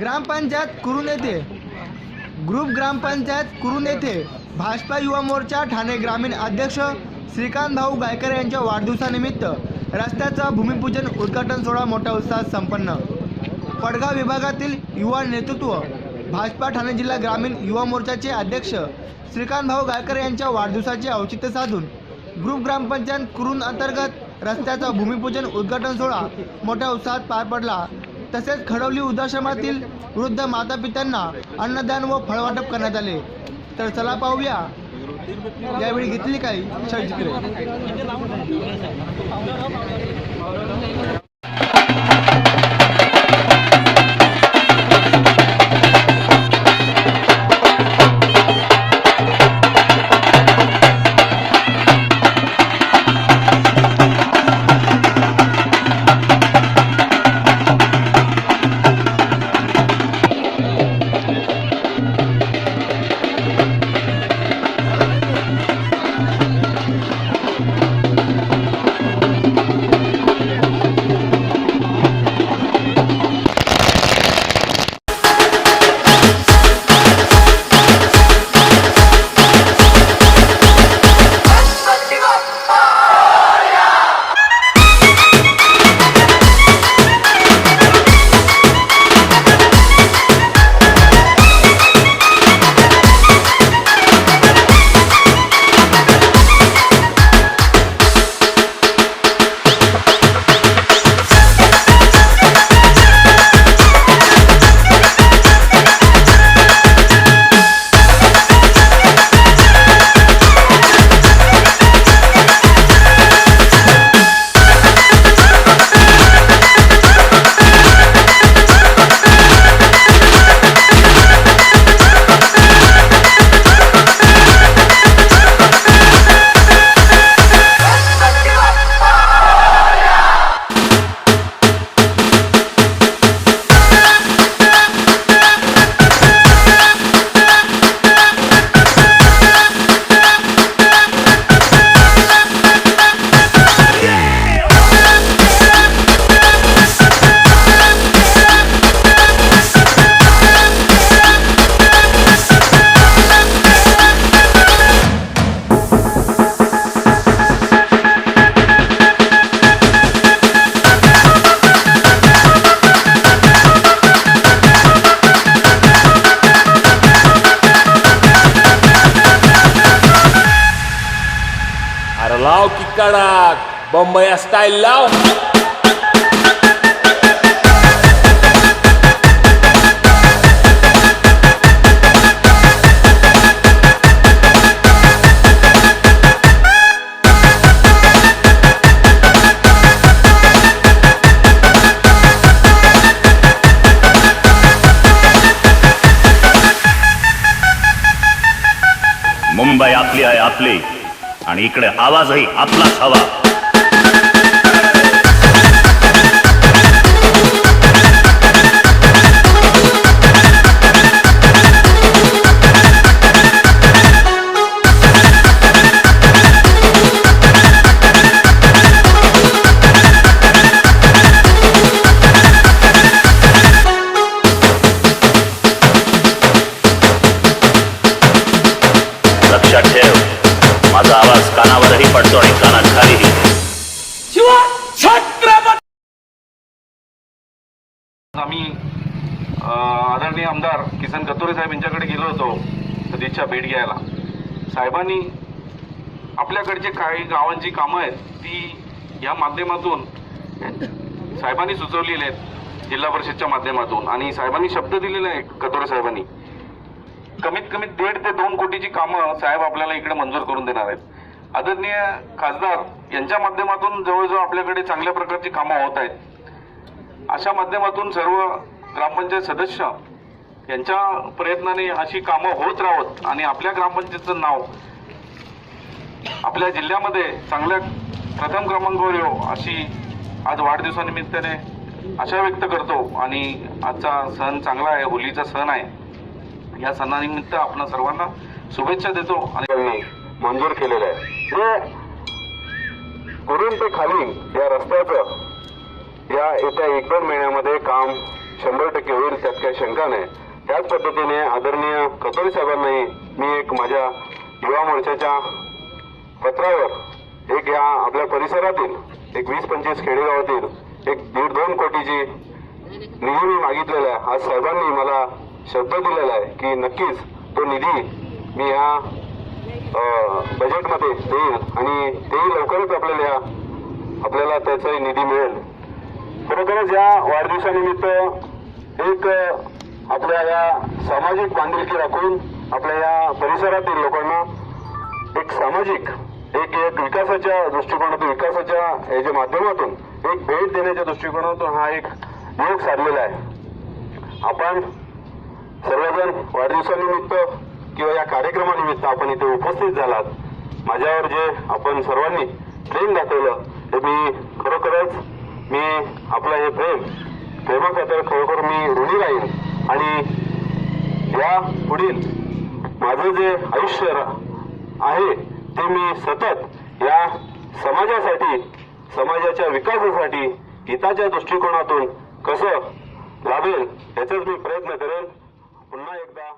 ग्रामपंचायत कुरून येथे. ग्रुप ग्रामपंचायत कुरून येथे. भाजपा युवा मोर्चा ठाणे ग्रामीण अध्यक्ष श्रीकांत भाऊ गायकर यांच्या वाढदिवसानिमित्त रस्त्याचा भूमिपूजन उद्घाटन सोहळा मोठ्या उत्साहात संपन्न. पडगाव विभागातील युवा नेतृत्व भाजपा ठाणे जिल्हा ग्रामीण युवा मोर्चाचे अध्यक्ष श्रीकांत भाऊ गायकर यांच्या वाढदिवसाचे औचित्य साधून ग्रुप ग्रामपंचायत कुरून अंतर्गत रस्त्याचा भूमिपूजन उद्घाटन सोहळा मोठ्या उत्साहात पार पडला. तसेच खडवली वृद्धाश्रमातील वृद्ध मातापित्यांना अन्नदान व फळवाटप करण्यात आले. तर चला पाहूया. यावेळी घेतली काही चलचित्रे बंबई स्टाईल लाव. मुंबई आपली आहे आपली. आणि इकडे आवाजही आपलाच हवा. आमदार किसन कतोरे साहेब यांच्याकडे गेलो होतो सदिच्छा भेट घ्यायला. साहेबांनी आपल्याकडचे काही गावांची कामं आहेत ती या माध्यमातून साहेबांनी सुचवलेली आहेत जिल्हा परिषदच्या माध्यमातून. आणि साहेबांनी शब्द दिलेला आहे कतोरे साहेबांनी. कमीत कमी दीड ते दोन कोटीची कामं साहेब आपल्याला इकडे मंजूर करून देणार आहेत. आदरणीय खासदार यांच्या माध्यमातून जवळजवळ आपल्याकडे चांगल्या प्रकारची कामं होत आहेत. अशा माध्यमातून सर्व ग्रामपंचायत सदस्य यांच्या प्रयत्नाने अशी कामं होत राहत आणि आपल्या ग्रामपंचायतीचं नाव आपल्या जिल्ह्यामध्ये चांगल्या प्रथम क्रमांकावर येऊ अशी आज वाढदिवसानिमित्ताने आशा व्यक्त करतो. आणि आजचा सण चांगला आहे होलीचा सण आहे. या सणानिमित्त आपण सर्वांना शुभेच्छा देतो आणि मंजूर केलेलं आहे. जे कुरून ते खाली या रस्त्याचं या येत्या एक दोन महिन्यामध्ये काम शंभर टक्के होईल त्यात काही शंका नाही. त्याच पद्धतीने आदरणीय कतोरी साहेबांनाही मी एक माझ्या युवा मोर्चाच्या पत्रावर एक या आपल्या परिसरातील एक वीस पंचवीस खेडेगावातील एक दीड दोन कोटीची निधी मी मागितलेला आहे. आज साहेबांनी मला शब्द दिलेला आहे की नक्कीच तो निधी मी ह्या बजेटमध्ये देईल आणि तेही लवकरच आपल्याला ह्या आपल्याला त्याचाही निधी मिळेल. खरोखरच या वाढदिवसानिमित्त एक आपल्या या सामाजिक बांधिलकी राखून आपल्या या परिसरातील लोकांना एक सामाजिक एक एक विकासाच्या दृष्टिकोनातून विकासाच्या याच्या माध्यमातून एक भेट देण्याच्या दृष्टिकोनातून हा एक योग साधलेला आहे. आपण सर्वजण वाढदिवसानिमित्त किंवा या कार्यक्रमानिमित्त आपण इथे उपस्थित झालात. माझ्यावर जे आपण सर्वांनी प्रेम दाखवलं हे मी खरोखरच मी आपलं हे प्रेम प्रेमाखातर खरोखर मी ऋणी राहीन. आणि या पुढील माझं जे आयुष्य आहे ते मी सतत या समाजासाठी समाजाच्या विकासासाठी हिताच्या दृष्टिकोनातून कसं लाभेल याचाच मी प्रयत्न करेन. पुन्हा एकदा